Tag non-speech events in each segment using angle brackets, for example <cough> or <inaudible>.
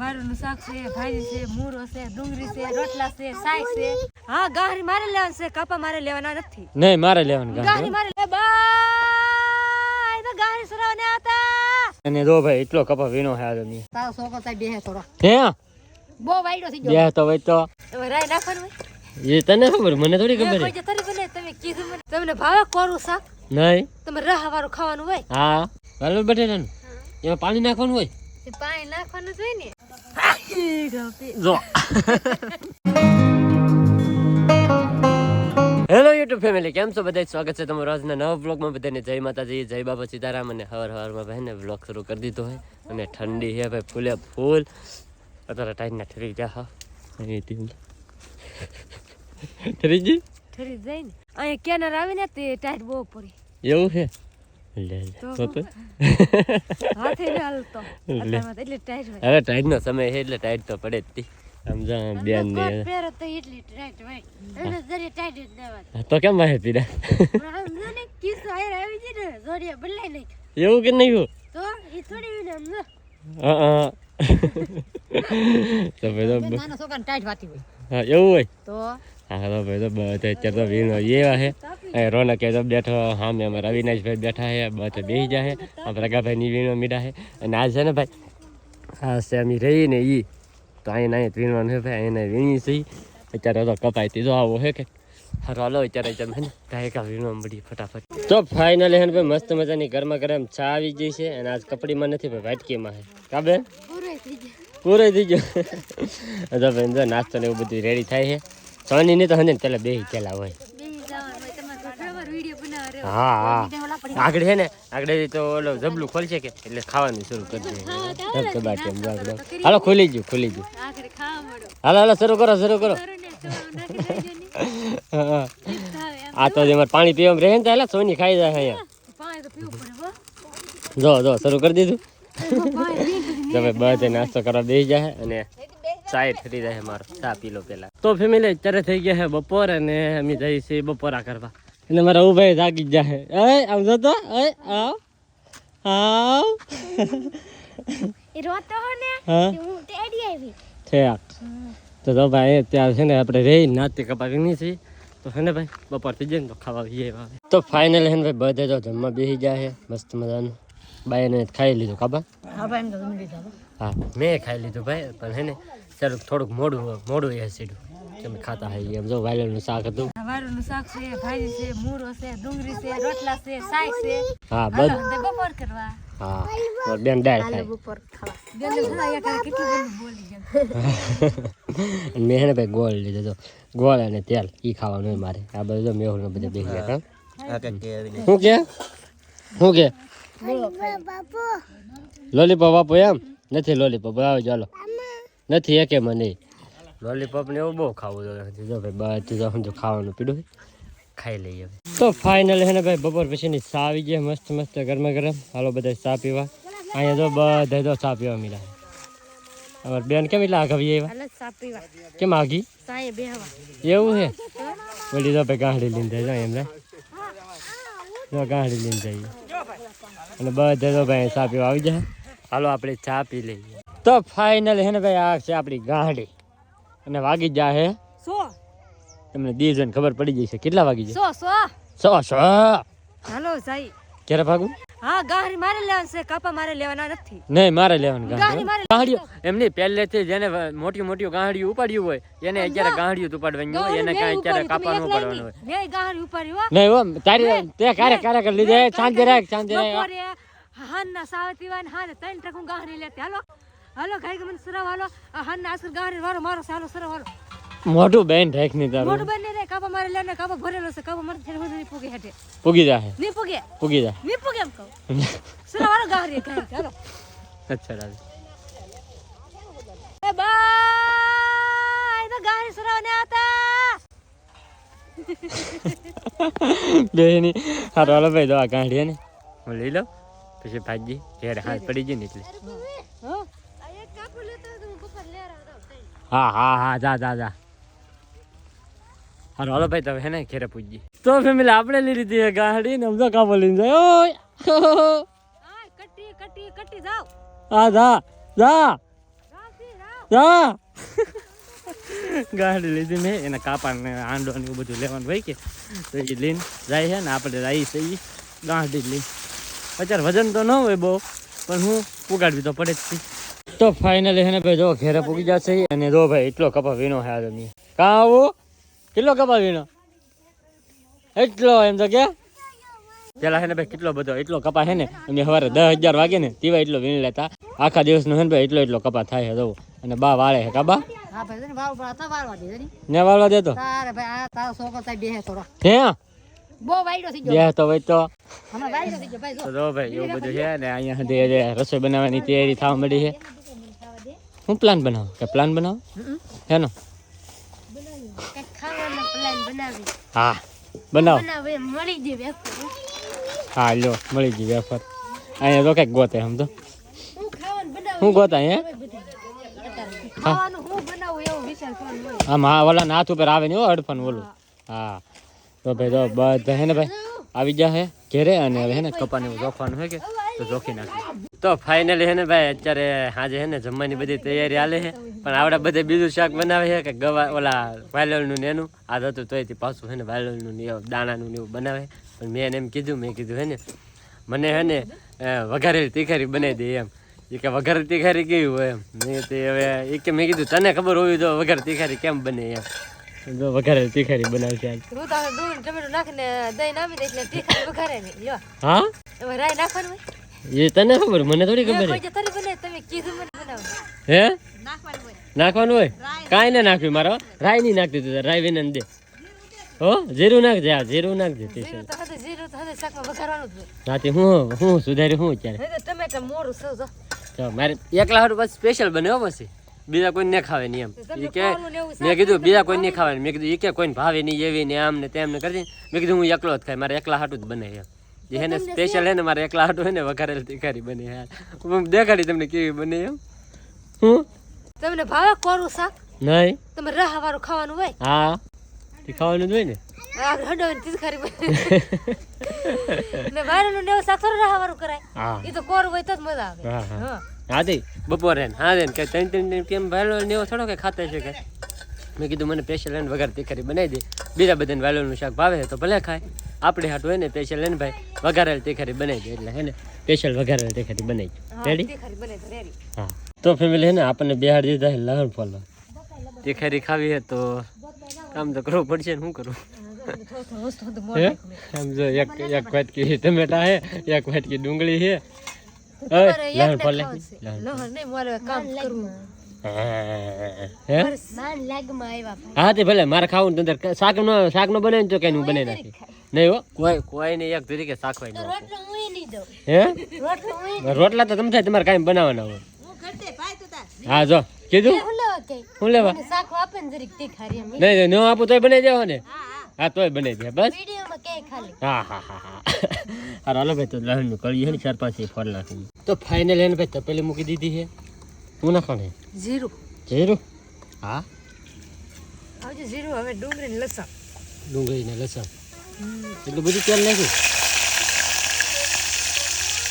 વારુનું શાક છે ભાજી છે મૂરો છે ડુંગળી છે રોટલા છે સાઈ છે. હા ગાહરી મારે લેવાનું છે કાપા મારે લેવાના નથી. નહીં મારે લેવાનું ગાહરી. મારે લે બાય તો ગાહરી સરાવને આતા અને જો ભાઈ એટલો કપા વીણો હે આજે મેં. તારો સોકો તારી બેહે થોડો. હે? બહુ વાઈડો થઈ ગયો. બે તો વઈ તો. રાય નાખવાનું હોય? એ તને ખબર મને થોડી ખબર તમે કીધું મને. તમને ભાવે કોરું શાક? નહીં. તમે રાહ વાળું ખાવાનું હોય? હા. વાલોર બટેટાનું એમાં પાણી નાખવાનું હોય? તે પાણી નાખવાનું જ ને. જો. હેલો યુટ્યુબ ફેમિલી કેમ છો? બધા સ્વાગત છે તમારું આજના નવા બ્લોગમાં બધાને જય માતાજી જય બાબા સીતારામ અને હવાર હવારમાં ભાઈને બ્લોગ શરૂ કરી દીધો હોય અને ઠંડી છે ભાઈ ફૂલે ફૂલ. અત્યારે ટાઈમના ઠરી ગયા હા. ઠરી જી ઠરી જાય ને. અહીંયા કેનર આવીને તે ટાઈટ બહુ પડી. એવું છે? ને સમય છે એટલે ટાઈટ તો પડે જ તી. બેન ને કેમ વાહે પીડા? એવું કે નહીં તો એ થોડી હા <laughs> તો ભાઈ તો છોકરાને ટાઈટ વાતી હોય. હા એવું હોય? તો? હા તો ભાઈ તો બધા અત્યારે તો વીણો એવા છે એ રોનક તો બેઠો સામે અમારા અવિનાશભાઈ બેઠા છે બધા બેસી જાય આ પ્રગાભાઈ ની વીણો મીડા છે અને આ છે ને ભાઈ આ અમે રહી ને એ તો અહીં અહીં વીણવાનું છે ભાઈ એને વીણી છે અત્યારે તો કપાય તીધો આવો હે કે. હાલો અત્યારે તમે હે ને ગાયકા વીણવા મળી ફટાફટ. તો ફાઇનલ હે ભાઈ મસ્ત મજાની ગરમા ગરમ ચા આવી ગઈ છે. અને આજ કપડીમાં નથી ભાઈ વાટકીમાં છે કા બેન? પૂરો થઈ ગયો તો ભાઈ જો નાસ્તો ને એવું બધું રેડી થાય છે. સોની ને તો હંદે પેલા બે કેલા હોય. હા હા. આગળ છે ને આગળ તો ઓલો જબલું ખોલશે કે એટલે ખાવાનું શરૂ કરી આગળ. હાલો ખુલી ગયું ખુલી ગયું. હાલો હાલો શરૂ કરો શરૂ કરો. આ તો જે પાણી પીવામાં રહે ને તો સોની ખાઈ જાય અહીંયા. પીવું જો જો શરૂ કરી દીધું. પીવું તમે બધે નાસ્તો કરવા બેસી જાય અને ચાય ઠરી જાય મારો. ચા પી લો પેલા. તો ફેમિલી અત્યારે થઈ ગયા છે બપોર અને અમે જઈએ છીએ બપોરા કરવા. એટલે મારા ઉભાઈ જાગી જ જાય એ આમ જો તો. એ આવ. આવ. રોતો હો ને હા. હું ટેડી આવી. ઠેક તો તો ભાઈ અત્યારે છે ને આપણે રહી નાતી કપાવીની છે તો ને ભાઈ બપોર થઈ જાય ને તો ખાવા જઈએ તો ફાઇનલ ને ભાઈ બધે તો જમવા બેસી જાય છે મસ્ત મજાનું. બાઈને ખાઈ લીધું ખબર? હા ભાઈ એમ તો જમી લીધા હો. હા મેં ખાઈ લીધું ભાઈ પણ હે ને ચાલો થોડુંક મોડું મોડું એસિડ તમે ખાતા હોય એમ જો વાયલનું શાક હતું. વારુનું શાક છે ભાજી છે મૂરો છે ડુંગળી છે રોટલા છે શાક છે. હા હાલો બપોર કરવા. હા બેન દાળ ખાય. બપોર ખાવા. બેન ઘણા અહીંયા બધું બોલી ગયા <laughs> મેં હે ભાઈ ગોળ લીધો તો ગોળ અને તેલ એ ખાવાનું હોય મારે. આ બધું જો મેહુલ ને બધા બેસી ગયા હા. શું કે? શું કે? લોલીપોપ આપો એમ? નથી લોલીપોપ આવે ચાલો. નથી એકે મને. લોલીપોપ ને એવું બહુ ખાવું જોઈએ જો ભાઈ બધું જો સમજો ખાવાનું પીડું ખાઈ લઈએ. તો ફાઇનલ હે ને ભાઈ બપોર પછીની ચા આવી ગયા મસ્ત મસ્ત ગરમા ગરમ. હાલો બધા ચા પીવા. અહીંયા જો બધા જો ચા પીવા મળ્યા અમાર બેન કેમ એટલા આવી આવ્યા? હાલો ચા પીવા. કેમ આગી એવું છે? ઓલી તો ભાઈ ગાંડી લઈને જાય એમને રે જો ગાંડી લઈને જઈએ. અને બધા તો ભાઈ ચા પીવા આવી જાય. હાલો આપણે ચા પી લઈએ. તો ફાઇનલ હે ને ભાઈ આ છે આપણી ગાંડી. અને વાગી જાય હે. સો. તમને દીજન ખબર પડી જશે. કેટલા વાગી જાય સો સો. સો સો. હાલો સાઈ. ક્યારે ભાગું? હા ગાહરી મારે લેવાનું છે કાપા મારે લેવાના નથી. નહીં મારે લેવાનું ગાંડી ગાંડી એમની પહેલેથી જેને મોટી મોટી ગાંડીઓ ઉપાડ્યું હોય એને અત્યારે ગાંડીઓ ઉપાડવાની હોય એને કાંઈ અત્યારે કાપવાનું ઉપાડવાનું હોય. મેં ગાહરી ઉપાડી હો. નહીં હો તારી તે ક્યારે ક્યારે કરી લીધે શાંતિ રાખ શાંતિ રાખ. હાનના સાવ પીવાની હાને ત્રણ ટકું ગાહરી લેતી. હાલો હાલો ગાય કે સરાવ હાલો હાનના આસર ગાહરી વારો મારો સાલો સરાવ હાલો મોઢું બેન રાખ નહીં તારું. મોટું બેન રે કાપા મારે લેને કાપા ભરેલો છે. કાપા મારે થેરની પૂગે હેઠે. પૂગી જાહે ની પૂગે પૂગી જાહે ની પૂગે એમ કહું? સરાવ વાળો ગાહરી ગાય ચાલો. અચ્છા રાજ એ બાય તો ગાહરી સરાવ ને આતા બેની હારો હાલો ભાઈ દવા કાઢીએ ને. હું લઈ લઉં. પછી ભાજી ઘેર હાથ પડી જાય ને એટલે. હા હા હા જા જા જા. હારો હાલો ભાઈ તમે હે ને ઘેરે પૂજી તો ફેમિલી આપણે લઈ લીધી છે ગાડી ને સમજો કાપો લઈને જાય. કટી કટી કટી જાવ હા જા જા. જા. ગાડી લીધી મેં એના કાપા ને આંડો ને એવું બધું લેવાનું હોય કે તો એ લઈને જાય છે ને આપણે આવી છીએ ગાંઠી લઈને. અત્યારે વજન તો ન હોય બહુ પણ હું પુગાડવી તો પડે જ છે. તો ફાઇનલી હેને ભાઈ જો ઘેરે પૂગી જશે અને જો ભાઈ એટલો કપા વીણો હે આદમી કાં આવું? કેટલો કપા વીણો એટલો એમ તો કે? પેલા હે ને ભાઈ કેટલો બધો એટલો કપા હે ને અમે સવારે દસ હજાર વાગે ને તેવા એટલો વીણી લેતા. આખા દિવસનો હે ને ભાઈ એટલો એટલો કપા થાય છે જો અને બા વાળે હે કાબા હા ભાઈ તને વાવ પર હતા વાળવા ને. ને વાળવા દેતો? તારે ભાઈ આ તારો છોકરો તારી બેહે થોડો. હે? બહુ વાયડો થઈ ગયો. બે તો હોય તો. હમણાં વાયડો થઈ ગયો ભાઈ જો. તો જો ભાઈ એવું બધું છે ને અહીંયા સુધી રસોઈ બનાવવાની તૈયારી થવા મળી છે. હું પ્લાન બનાવો? કે પ્લાન બનાવો? હેનો. બનાવી. હા બનાવો. મળી જે વેફર. હા લ્યો મળી ગઈ વેફર. અહીંયા તો કંઈક ગોતે આમ તો હું ગોતા હે ખાવાનું હું બનાવું એવો વિચાર કરવાનો હોય. આમ હા ઓલા નાથ ઉપર આવે ને હો અડફન ઓલું. હા. તો ભાઈ તો બધા હે ને ભાઈ આવી ગયા હે ઘેરે અને હવે હે ને કપાને જોખવાનું હોય કે? તો જોખી નાખી. તો ફાઇનલી હે ને ભાઈ અત્યારે હાજે હે ને જમવાની બધી તૈયારી હાલે છે પણ આવડા બધે બીજું શાક બનાવે છે કે ગવા ઓલા વાયલનું ને એનું? આ હતું તોયથી પાછું હે ને વાયલનું ને દાણાનું ને એવું બનાવે. પણ મેં એને એમ કીધું મેં કીધું હે ને મને હે ને વઘારેલી તીખારી બનાવી દે એમ. એ કે વઘાર તીખારી કેવી હોય એમ? મેં તે હવે એ કે મેં કીધું તને ખબર હોવી તો વઘાર તીખારી કેમ બને એમ. જો વઘારેલી તીખારી બનાવશે આજ. હું તો હવે ટમેટું નાખીને દહીં નાખી દઈશ એટલે તીખા વઘારે નહીં હા? એમાં નાખવાનું હોય? એ તને ખબર? મને થોડી ખબર હે? નાખવાનું હોય. કાંઈ ના નાખ્યું મારો રાઈ નહીં નાખતી તું રાય વિનન દે. હો? જીરું નાખજે આ જીરું નાખજે તે રાતે હું હું સુધાર્યું હું અત્યારે. તમે તો મોરું સૌ જો. મારે એકલા હારું બસ સ્પેશિયલ બને હો પછી. બીજા કોઈ ને ખાવે નહીં એમ. એ કે મેં કીધું બીજા કોઈ નહીં ખાવે મેં કીધું એ કે કોઈને ભાવે નહીં એવી ને આમ ને તેમ ને કરી મેં કીધું હું એકલો જ ખાય મારે એકલા હાટું જ બને એમ. જે હે ને સ્પેશિયલ હે ને મારે એકલા હાટું હે ને વઘારેલ તીખારી બને યાર હું દેખાડી તમને કેવી બને એમ. હું? તમને ભાવે કોરું શાક? નહીં. તમે રાહ વાળું ખાવાનું હોય? હા. તે ખાવાનું જ હોય ને. આ હડો તીખારી બને. ને વાયરનું ને એવું શાક થોડું રાહ વાળું કરાય. હા. એ તો કોરું તો મજા આવે. હા હા. હા. હા તે બપોરે હા કેમ ભાઈ નેવો થોડો કે ખાતા છે કે? મેં કીધું મને સ્પેશિયલ લઈને વઘાર તીખારી બનાવી દે. બીજા બધાને વાલોનું શાક ભાવે તો ભલે ખાય. આપણે હાટું હોય ને સ્પેશિયલ લઈને ભાઈ વઘારેલ તીખારી બનાવી દે એટલે હે ને? સ્પેશિયલ વઘારેલ તીખારી બનાવી રેડી તો હા. તો ફેમિલી હે ને આપણને બિહાર દીધા લહણ ફોલો તીખારી ખાવી હે તો કામ તો કરવું પડશે ને શું કરું? થોડું થોડું થોડું હે? મોઢું આમ જો એક એક વાટકી ટમેટા હે એક વાટકી ડુંગળી હે. લહણ ફોલે. લહણ નહીં મારે કામ કરવું. હે? માન હા તે ભલે મારે ખાવું ને અંદર. શાક નો શાક નો બને ને તો કઈ બનાવી નાખી. નહીં હો? કોઈ કોઈ ને એક તરીકે શાક હોય હું નહીં દઉં. હે? રોટલા તો તમે થાય તમારે કાંઈ બનાવવાના હોય. હા જો. કીધું? હું લેવા ને નહીં ન આપું તોય બનાવી દેવો ને. હા તોય બનાવી દે બસ. વિડીયોમાં કે ખાલી. હા હા હા હા. હાલો ભાઈ તો લહણનું કળી છે ને ચાર પાંચ ફોન નાખી તો ફાઇનલ એને ભાઈ તપેલી મૂકી દીધી છે. હું નાખવાનું? જીરું. જીરું? હા. આવજે જીરું હવે ડુંગળી ને લસણ. ડુંગળી ને લસણ એટલું બધું તેલ નાખ્યું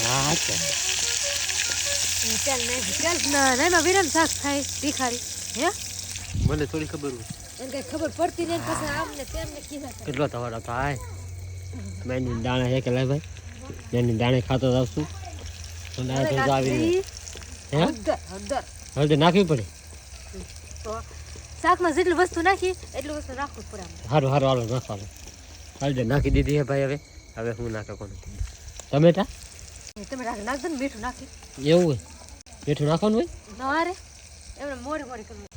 હા ચાલ ચાલ ના એમાં વિરમ શાક થાય તીખારી હે? મને થોડી ખબર હોય. એને કઈ ખબર પડતી નહીં પછી આમને તેમને કીધા કેટલો તમારો થાય? મેં દાણા છે કે લાય ભાઈ? મેની દાણે ખાતો જ આવશું આવી હે હળદર નાખવી પડે? શાકમાં જેટલી વસ્તુ નાખી એટલું વસ્તુ રાખવું પડે સારું સારું હાલો નાખવાનું હળદર નાખી દીધી હે ભાઈ હવે. હવે હું નાખે કોને ટમેટા? રાખ નાખ દો ને મીઠું નાખી. એવું હોય? મીઠું નાખવાનું હોય? ના રે એમને મોડી મોડી કરવું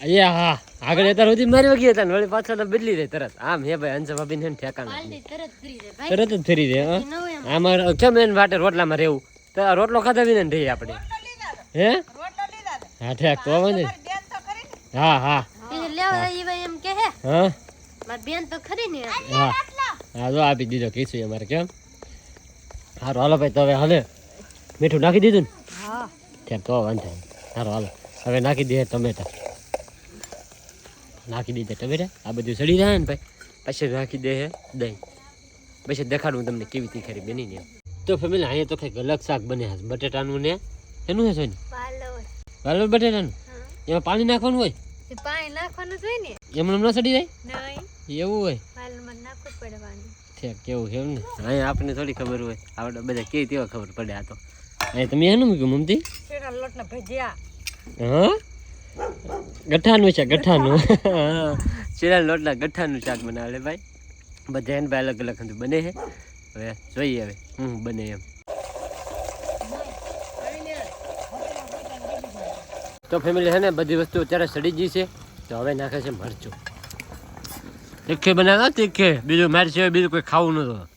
એ હા. આગળ અત્યાર સુધી મારી વગી હતા વળી પાછળ તો બદલી દે તરત. આમ હે ભાઈ અંજા ભાભી ને ઠેકાણ. તરત જ ફરી દે આમાં કેમ એને વાટે રોટલામાં રહેવું? તો રોટલો ખાધા વિને રહીએ આપણે. હે? હા ઠેક તો વાંધો હા હા. એ લેવા જાય ઈ ભાઈ એમ કે હે. હા? મારી બેન તો ખરી ને. હા. જો આપી દીધો કીધું અમારે કેમ? સારું હાલો ભાઈ તો હવે હાલે. મીઠું નાખી દીધું ને? હા. તો વાંધો સારું હાલો. હવે નાખી દે ટમેટા. નાખી દીધા ટમેટા આ બધું સડી જાય ને ભાઈ. પછી નાખી દે દહીં. પછી દેખાડું તમને કેવી તીખારી બની ને તો ફેમિલી અહીંયા તો કંઈક અલગ શાક બને છે. બટેટાનું ને એનું છે સોની? વાલોર બટેટાનું? એમાં પાણી નાખવાનું હોય? પાણી નાખવાનું જોઈએ ને. એમને ન સડી જાય? નહીં. એવું હોય? પાલમાં નાખવું કેવું છે એમ ને? અહીંયા આપણને થોડી ખબર હોય. આપણે બધા કેવી તેવા ખબર પડે આ તો. અહીંયા તમે એનું મૂક્યું મમતી? લોટના ભજીયા? હા? ગઠ્ઠાનું છે ગઠાનું. હા શીરા લોટના ગઠ્ઠાનું શાક બનાવે ભાઈ. બધા એને ભાઈ અલગ અલગ બધું બને છે. હવે જોઈએ હવે. હું બને એમ. તો ફેમિલી છે ને બધી વસ્તુ અત્યારે સડી ગઈ છે. તો હવે નાખે છે મરચું. તીખે બનાવે તીખે. બીજું મારી સિવાય બીજું કોઈ ખાવું નતું.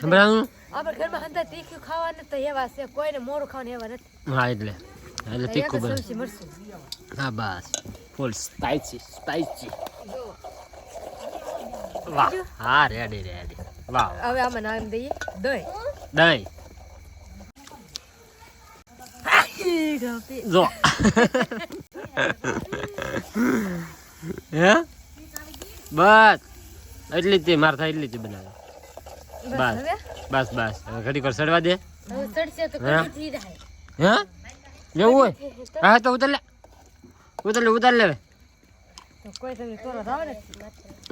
સંભળાવું આપણે ઘરમાં હંધા તીખું ખાવાનું તો એવા છે. કોઈને મોડું ખાવાનું એવા નથી. હા એટલે. એટલે તીખું બને હા બસ ફૂલ સ્પાઇસી સ્પાઇસી વાહ હા રેડી રેડી વાહ હવે આમાં નાખી દઈએ દહીં દહીં જો હે બસ એટલી જ માર થાય એટલી જ બનાવે બસ બસ બસ ઘડી કર વાર સડવા દે હા. જેવું હોય? હા તો ઉતાર લે. ઉતાર લે ઉતાર લે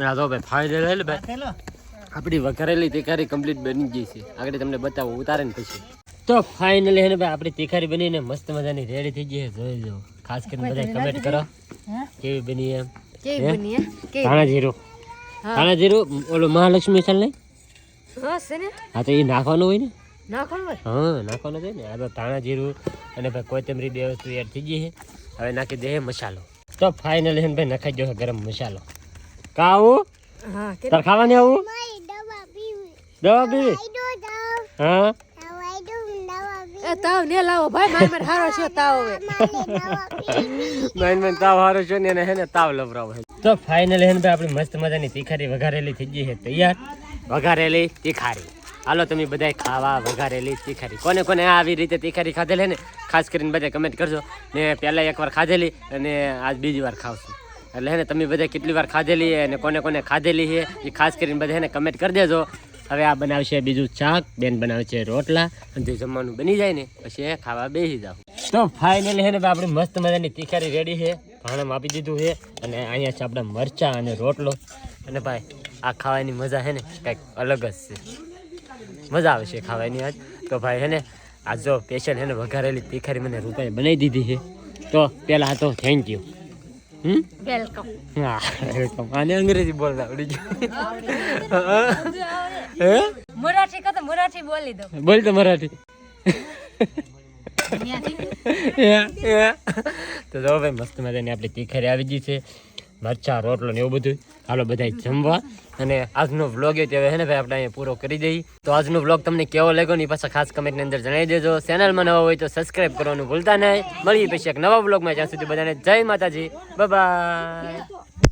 હા તો ભાઈ ફાઇનલ હે ને ભાઈ. આપણી વઘારેલી તિખારી કમ્પ્લીટ બની ગઈ છે. આગળ તમને બતાવું ઉતારે ને પછી. તો ફાઇનલી હે ને ભાઈ આપણી તિખારી બનીને મસ્ત મજાની રેડી થઈ ગઈ જોઈ લો ખાસ કરીને બધા કમેન્ટ કરો? કેવી બની એમ? કેવી? બની હે ધાણા જીરું. ધાણા જીરું ઓલો મહાલક્ષ્મી ચાલ નહીં હા તો એ નાખવાનું હોય ને? નાખવાનું હોય? હા નાખવાનું હોય ને. આ તો ધાણા જીરું અને ભાઈ કોથમરી બે વસ્તુ એડ થઈ ગઈ છે. હવે નાખી દે મસાલો. તો ફાઇનલી હે ભાઈ નખાઈ દો છે ગરમ મસાલો. કાવું હા તાર ખાવાની આવું? દવા પીવી. હા? એ તાવ ને લાવો ભાઈ માર માર હારો છે તાવ હવે. મેન તાવ હારો છે ને એને હે ને તાવ લવરાવો તો ફાઇનલી હે ભાઈ આપણી મસ્ત મજાની તીખારી વઘારેલી થઈ ગઈ છે. તૈયાર? વઘારેલી તીખારી. હાલો, તમે બધાય ખાવા વઘારેલી તીખારી. કોને કોને આવી રીતે તીખારી ખાધેલી ને? ખાસ કરીને બધા કમેન્ટ કરજો. ને પહેલાં એકવાર ખાધેલી અને આજ બીજી વાર ખાવશું. એટલે હે ને, તમે બધા કેટલી વાર ખાધેલી અને કોને કોને ખાધેલી છે એ ખાસ કરીને બધા એને કમેન્ટ કરી દેજો. હવે આ બનાવશે બીજું શાક, બેન બનાવશે રોટલા, અને જે જમવાનું બની જાય ને, પછી ખાવા બેસી જાવ તો ફાઇનલી હે ને આપણી મસ્ત મજાની તીખારી રેડી છે ભાણમ આપી દીધું છે અને અહીંયા છે આપણા મરચા અને રોટલો. અને ભાઈ, આ ખાવાની મજા છે ને, કંઈક અલગ જ છે. મજા આવશે ખાવાની આજ. તો ભાઈ હે ને આ જો સ્પેશિયલ હે ને વઘારેલી તીખારી મને રૂપાએ બનાવી દીધી છે. તો પહેલાં તો થેન્ક યુ હમ? વેલકમ હા. આને અંગ્રેજી બોલતા આવડી ગયું. હે? મરાઠી કહો મરાઠી બોલી દો. બોલ તો મરાઠી. તો જો ભાઈ મસ્ત મજાની આપણી તીખારી આવી ગઈ છે. મરચા, રોટલો ને એવું બધું હાલો બધા જમવા. અને આજનો વ્લોગ એ હે ને ભાઈ, આપણે અહીંયા પૂરો કરી દઈએ. તો આજનો વ્લોગ તમને કેવો લાગ્યો ને પાછા ખાસ કમેન્ટની અંદર જણાવી દેજો. ચેનલમાં નવા હોય તો સબસ્ક્રાઇબ કરવાનું ભૂલતા નહીં. મળીએ પછી એક નવા વ્લોગમાં જ્યાં સુધી બધાને જય માતાજી. બાય